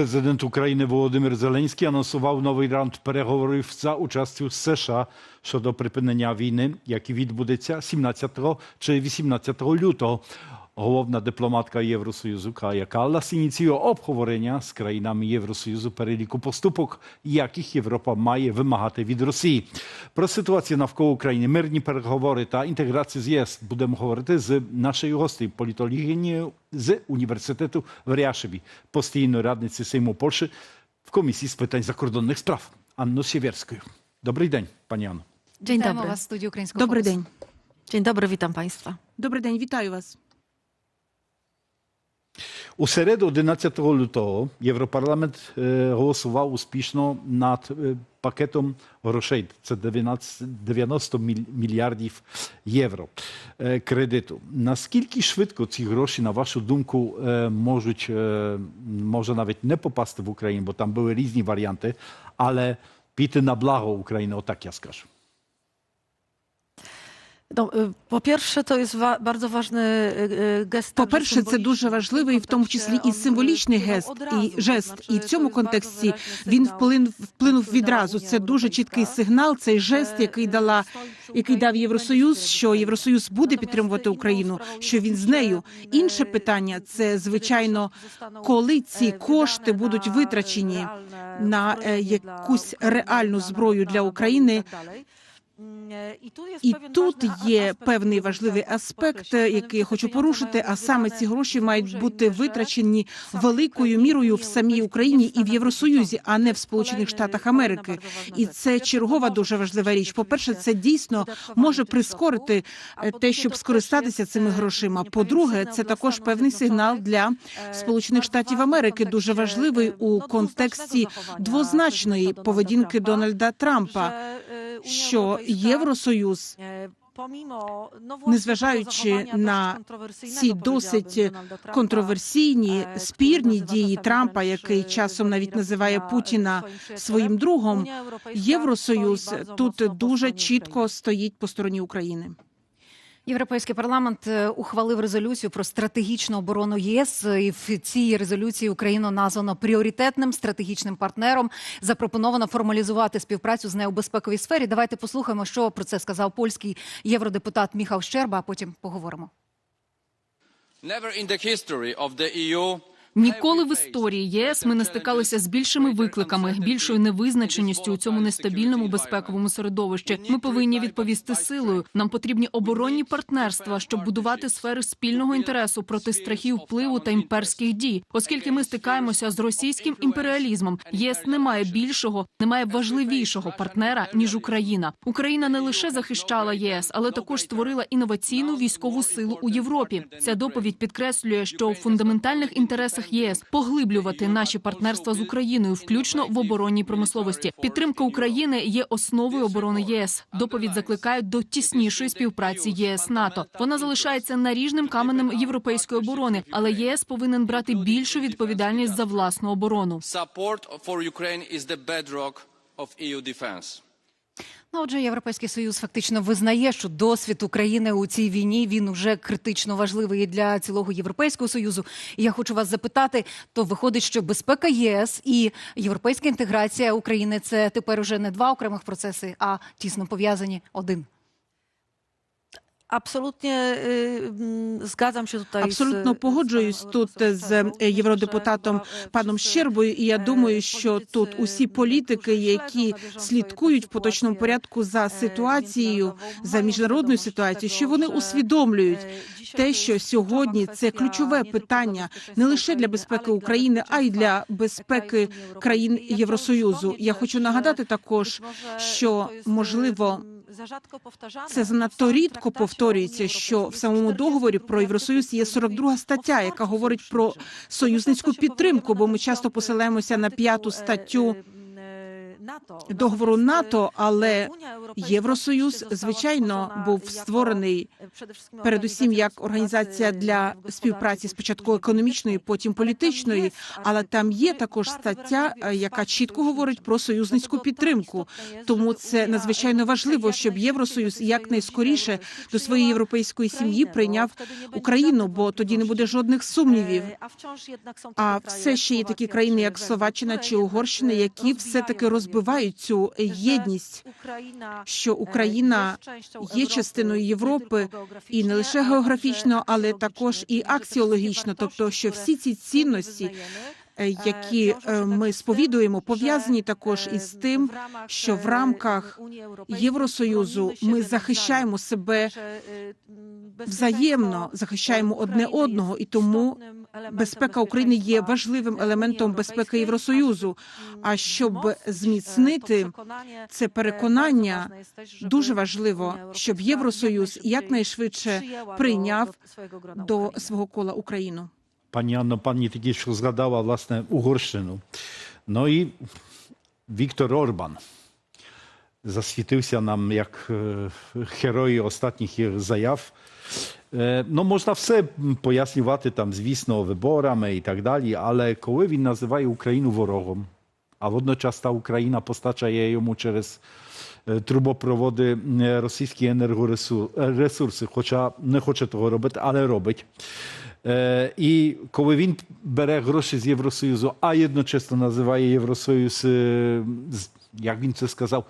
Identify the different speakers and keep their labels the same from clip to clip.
Speaker 1: Президент України Володимир Зеленський анонсував новий раунд переговорів за участю США щодо припинення війни, який відбудеться 17 чи 18 лютого. Головна дипломатка Євросоюзу Кая Каллас ініціює обговорення з країнами Євросоюзу переліку поступок, яких Європа має вимагати від Росії. Про ситуацію навколо України, мирні переговори та інтеграцію з ЄС будемо говорити з нашою гостею, політологинею з університету в Ряшеві, постійної радниці Сейму Польщі в комісії з питань закордонних справ Анну Сєвєрською. Добрий день, пані Анно.
Speaker 2: Dzień
Speaker 3: Witamy
Speaker 2: dobry.
Speaker 3: was w studiu
Speaker 2: Dobry dzień.
Speaker 4: Dzień dobry, witam Państwa.
Speaker 2: Добрий день, вітаю вас.
Speaker 1: У середу 11 лютого Європарламент голосував успішно над пакетом грошей. Це 19 90 мільярдів євро кредиту. Наскільки швидко ці гроші, на вашу думку, можуть може навіть не попасти в Україну, бо там були різні варіанти, але піти на благо України, отак я скажу.
Speaker 4: No, po pierwsze, to jest wa- bardzo ważny gest.
Speaker 2: По-перше, це дуже важливий, в тому числі і символічний гест і жест. І в цьому контексті він вплинув вплинув відразу. Це дуже чіткий сигнал. Цей жест, який дала, який дав Євросоюз, що Євросоюз буде підтримувати Україну, що він з нею. Інше питання це звичайно, коли ці кошти будуть витрачені на якусь реальну зброю для України.
Speaker 4: І е, І тут є,
Speaker 2: певний важливий аспект, який я хочу порушити, а саме ці гроші мають бути витрачені великою мірою в самій Україні і в Євросоюзі, а не в Сполучених Штатах Америки. І це чергова дуже важлива річ. По-перше, це дійсно може прискорити е, те, щоб скористатися цими грошима. По-друге, це також певний сигнал для
Speaker 4: e,
Speaker 2: Сполучених Штатів Америки, дуже важливий у контексті двозначної поведінки Дональда Трампа, що Євросоюз
Speaker 4: e,
Speaker 2: Незважаючи на ці досить контроверсійні
Speaker 4: е,
Speaker 2: спірні дії Трампа, який
Speaker 4: e,
Speaker 2: часом навіть називає
Speaker 4: e,
Speaker 2: Путіна своїм другом. Євросоюз тут дуже чітко стоїть по стороні України.
Speaker 3: Європейський парламент е, ухвалив резолюцію про стратегічну оборону ЄС. І в цій резолюції Україну названо пріоритетним стратегічним партнером. Запропоновано формалізувати співпрацю з нею у безпековій сфері. Давайте послухаємо, що про це сказав польський євродепутат Міхал Щерба. А потім поговоримо.
Speaker 5: Never in the history of the EU
Speaker 6: Ніколи в історії ЄС ми не стикалися з більшими викликами, більшою невизначеністю у цьому нестабільному безпековому середовищі. Ми повинні відповісти силою. Нам потрібні оборонні партнерства, щоб будувати сфери спільного інтересу проти страхів впливу та імперських дій. Оскільки ми стикаємося з російським імперіалізмом, єС не має більшого, не має важливішого партнера ніж Україна. Україна не лише захищала ЄС, але також створила інноваційну військову силу у Європі. Ця доповідь підкреслює, що у фундаментальних інтересах ЄС поглиблювати наші партнерства з Україною, включно в оборонній промисловості. Підтримка України є основою оборони ЄС. Доповідь закликає до тіснішої співпраці ЄС НАТО. Вона залишається наріжним каменем європейської оборони, але ЄС повинен брати більшу відповідальність за власну оборону.
Speaker 5: support for Ukraine is the bedrock of EU.
Speaker 3: Ну, отже, європейський союз фактично визнає, що досвід України у цій війні він уже критично важливий для цілого європейського союзу. І я хочу вас запитати: то виходить, що безпека єС і європейська інтеграція України це тепер уже не два окремих процеси, а тісно пов'язані один.
Speaker 4: Y, mm, zgadzam się tutaj
Speaker 2: Абсолютно погоджуюсь тут з е, євродепутатом паном Щербою. І я
Speaker 4: е,
Speaker 2: думаю, що тут усі політики, які
Speaker 4: слідкують
Speaker 2: в поточному порядку за
Speaker 4: е,
Speaker 2: ситуацією, за міжнародною ситуацією, що вони усвідомлюють
Speaker 4: е,
Speaker 2: те, що сьогодні це ключове питання не лише для безпеки України, а й для безпеки
Speaker 4: країн
Speaker 2: Євросоюзу. Я хочу нагадати також, що можливо. Це занадто рідко повторюється, що в самому договорі про Євросоюз є 42 стаття, яка говорить про союзницьку підтримку, бо ми часто посилаємося на п'яту статтю договору НАТО, але
Speaker 4: Євросоюз,
Speaker 2: звичайно, був створений передусім як організація для співпраці спочатку економічної, потім політичної. Але там є також стаття, е, яка чітко говорить про союзницьку підтримку. Тому це надзвичайно важливо, щоб Євросоюз якнайскоріше до своєї європейської сім'ї прийняв Україну, бо тоді не буде жодних сумнівів. А все ще є такі країни, як Словаччина чи Угорщина, які все таки розбивають цю єдність. що Україна є частиною Європи і не лише географічно, але також і аксіологічно, тобто що всі ці цінності, які е, ми сповідуємо, пов'язані також із тим, що в рамках Євросоюзу ми захищаємо себе взаємно, захищаємо одне одного, і тому безпека України є важливим елементом безпеки Євросоюзу. А щоб зміцнити це переконання, дуже важливо, щоб Євросоюз якнайшвидше прийняв до свого кола Україну.
Speaker 1: Pani Anno, pani що згадала, власне, Угорщину. Ну і Віктор Орбан засвітився нам як е, герой останніх заяв. Е, Ну, можна все пояснювати там, звісно, виборами і так далі, але коли він називає Україну ворогом, а водночас та Україна постачає йому через трубопроводи російські енергоресурси, хоча не хоче того робити, але робить. Е, І коли він бере гроші з Євросоюзу, а одночасно називає Євросоюз, е, як він це сказав,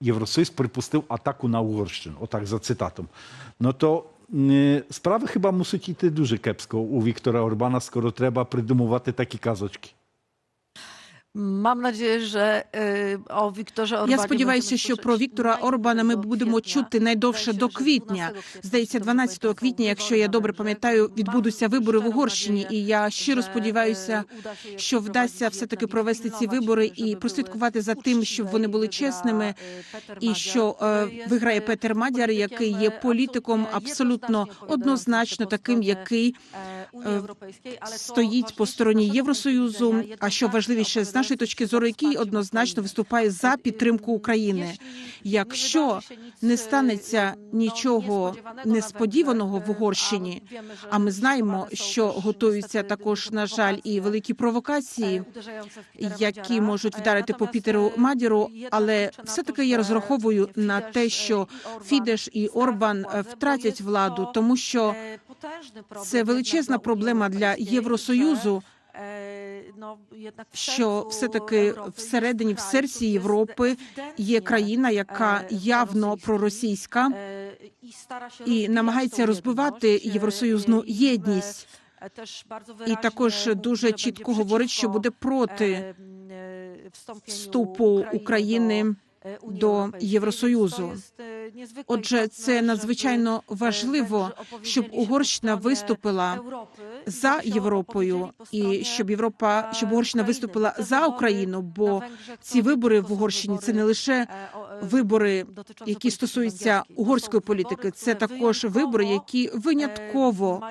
Speaker 1: Євросоюз припустив атаку на Угорщину, отак за цитатом. Ну то е, справи хіба мусить йти дуже кепсько у Віктора Орбана, скоро треба придумувати такі казочки.
Speaker 4: Nadzieję, że y, o Wiktorze Orbanie
Speaker 2: Я сподіваюся, що про Віктора Орбана ми будемо чути найдовше до квітня. Здається,
Speaker 4: to
Speaker 2: 12 квітня, якщо я добре пам'ятаю, відбудуться вибори в Угорщині, і я щиро сподіваюся, що вдасться все таки провести ці вибори і прослідкувати за тим, щоб вони були чесними. І що виграє Петер Мадяр, який є політиком абсолютно однозначно таким, який стоїть по стороні Євросоюзу. А що важливіше, з нашої точки зору, який однозначно виступає за підтримку України. Якщо не станеться нічого несподіваного в Угорщині, а ми знаємо, що готуються також, на жаль, і великі провокації, які можуть вдарити по Пітеру Мадіру, але все таки я розраховую на те, що Фідеш і Орбан е, втратять владу, тому що це величезна проблема для Євросоюзу. Що все-таки всередині, в серці Європи є країна, яка явно проросійська і намагається розбивати євросоюзну єдність. І також дуже чітко говорить, що буде проти вступу України до Євросоюзу. Отже, це надзвичайно важливо, щоб Угорщина виступила за Європою і щоб Європа, щоб Угорщина виступила за Україну, бо ці вибори в Угорщині це не лише вибори, які стосуються угорської політики, це також вибори, які винятково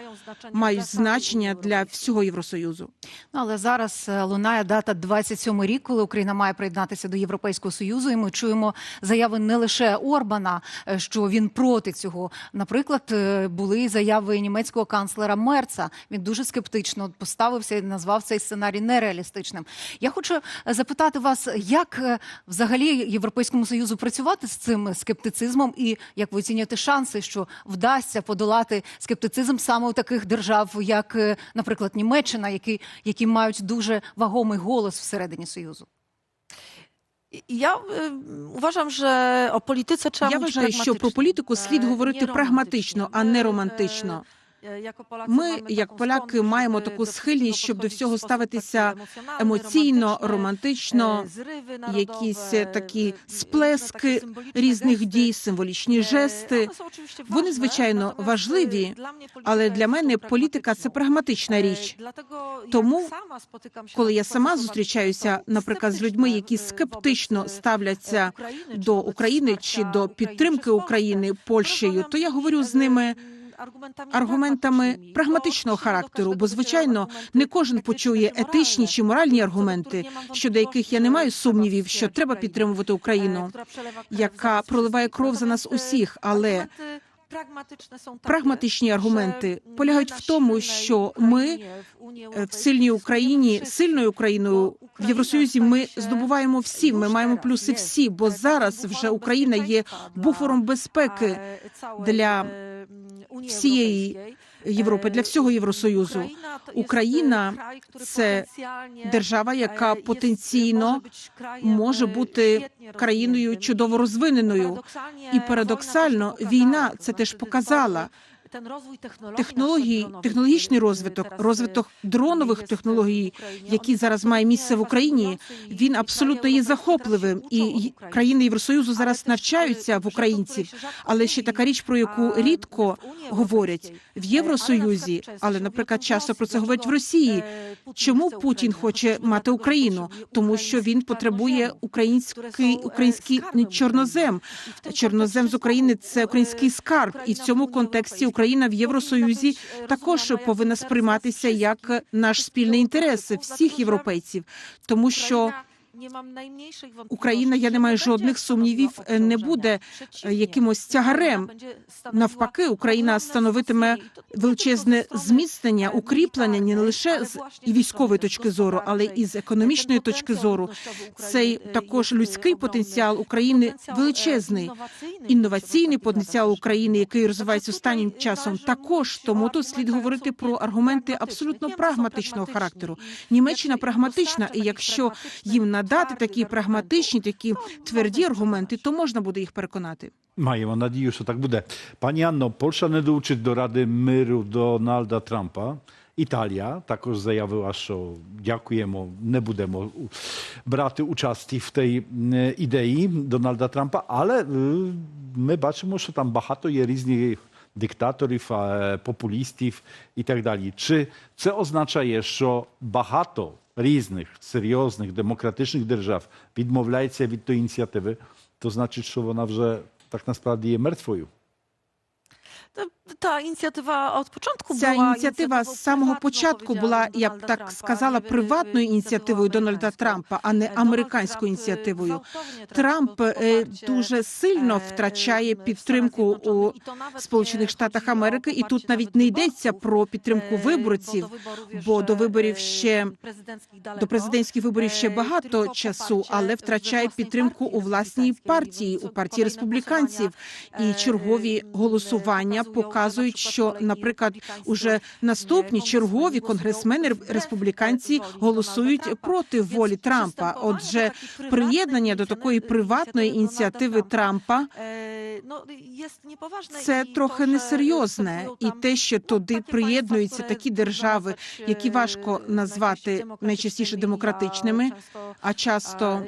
Speaker 2: мають значення для всього Євросоюзу.
Speaker 3: Ну, але зараз е, лунає дата 27 рік, коли Україна має приєднатися до Європейського союзу, і ми чуємо заяви не лише Орбана, е, що він проти цього. Наприклад, е, були заяви німецького канцлера Мерца. Він дуже скептично поставився і назвав цей сценарій нереалістичним. Я хочу запитати вас, як взагалі Європейському союзу працювати з цим скептицизмом, і як ви оцінюєте шанси, що вдасться подолати скептицизм саме у таких держав, як, е, наприклад, Німеччина, які, які мають дуже вагомий голос всередині союзу.
Speaker 4: Y, uważam, że o polityce trzeba
Speaker 2: Я вважаю, що про політику слід
Speaker 4: Е,
Speaker 2: говорити прагматично, а не романтично.
Speaker 4: Е,
Speaker 2: Ми, як поляки, маємо таку схильність, щоб до всього ставитися емоційно, романтично,
Speaker 4: е,
Speaker 2: якісь такі
Speaker 4: е,
Speaker 2: сплески
Speaker 4: такі символічні
Speaker 2: різних дій, символічні жести.
Speaker 4: вони
Speaker 2: звичайно, важливі, Але для мене політика це прагматична річ. Тому, Коли я сама зустрічаюся, наприклад, з людьми, які скептично ставляться до України чи до підтримки України Польщею, то я говорю з ними аргументами прагматичного характеру, бо звичайно не кожен почує етичні чи моральні аргументи, щодо яких я не маю сумнівів, що треба підтримувати Україну, яка проливає кров за нас усіх, але прагматичні аргументи полягають в тому, що ми е, в сильній Україні, сильною Україною в Євросоюзі ми здобуваємо всі. Ми маємо плюси всі, бо зараз вже Україна є буфером безпеки для всієї Європи, для всього Євросоюзу. Україна це держава, яка потенційно може бути країною чудово розвиненою. І парадоксально війна це теж показала. Технології, технологічний розвиток, розвиток дронових технологій, який зараз має місце в Україні, він абсолютно є захопливим. І країни Євросоюзу зараз навчаються в українців. Але ще така річ, про яку рідко говорять в Євросоюзі, але, наприклад, часто про це говорять в Росії. Чому Путін хоче мати Україну? Тому що він потребує український український чорнозем. Чорнозем з України це український скарб, і в цьому контексті Україна в Євросоюзі також повинна сприйматися як наш спільний інтерес всіх європейців, тому що Україна, я не маю жодних сумнівів, не буде е, якимось тягарем. Навпаки, Україна становитиме величезне зміцнення, укріплення не лише з і військової точки зору, але і з економічної точки зору. Цей також людський потенціал України величезний. Інноваційний потенціал України, який розвивається останнім часом, також тому тут слід говорити про аргументи абсолютно прагматичного характеру. Німеччина прагматична, і якщо їм надати такі прагматичні, такі тверді аргументи, то можна буде їх переконати.
Speaker 1: Маємо надію, що так буде. Пані Анно, Польща не долучить до Ради миру Дональда Трампа. Італія також заявила, що дякуємо, не будемо брати участі в тій е, ідеї Дональда Трампа, але е, ми бачимо, що там багато є різних диктаторів, е, популістів і так далі. Чи це означає, що багато різних серйозних демократичних держав відмовляється від тої ініціативи? To значить, що вона вже так насправді є мертвою.
Speaker 4: Та ініціатива от початку
Speaker 2: Ця
Speaker 4: була
Speaker 2: ініціатива з самого початку була, я б так сказала, приватною ініціативою Дональда Трампа, а не американською ініціативою. Трамп е, дуже сильно втрачає підтримку у Сполучених Штатах Америки, і тут навіть не йдеться про підтримку виборців, бо до виборів ще до президентських виборів ще багато часу, але втрачає підтримку у власній партії, у партії республіканців. І чергові голосування показують, що, наприклад, уже наступні чергові конгресмени республіканці голосують проти волі Трампа. Отже, приєднання до такої приватної ініціативи Трампа. Це трохи несерйозне, і те, що туди приєднуються такі держави, які важко назвати найчастіше демократичними, а часто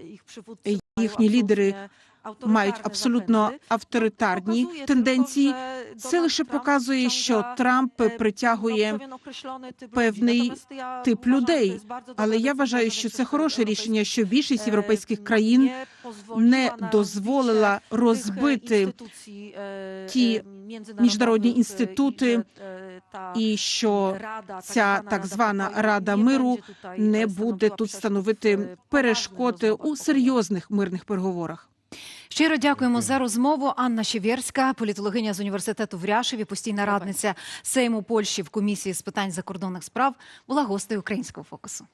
Speaker 2: їхні лідери мають абсолютно авторитарні тенденції. Це лише показує, що Трамп притягує певний тип людей. Але я вважаю, що це хороше рішення, що більшість європейських країн не дозволила розбити ті міжнародні інститути, і що ця так звана Рада миру не буде тут становити перешкоди у серйозних мирних переговорах.
Speaker 3: Щиро дякуємо за розмову. Анна Щевєрська, політологиня з університету в Ряшеві, постійна радниця Сейму Польщі в комісії з питань закордонних справ, була гостею українського фокусу.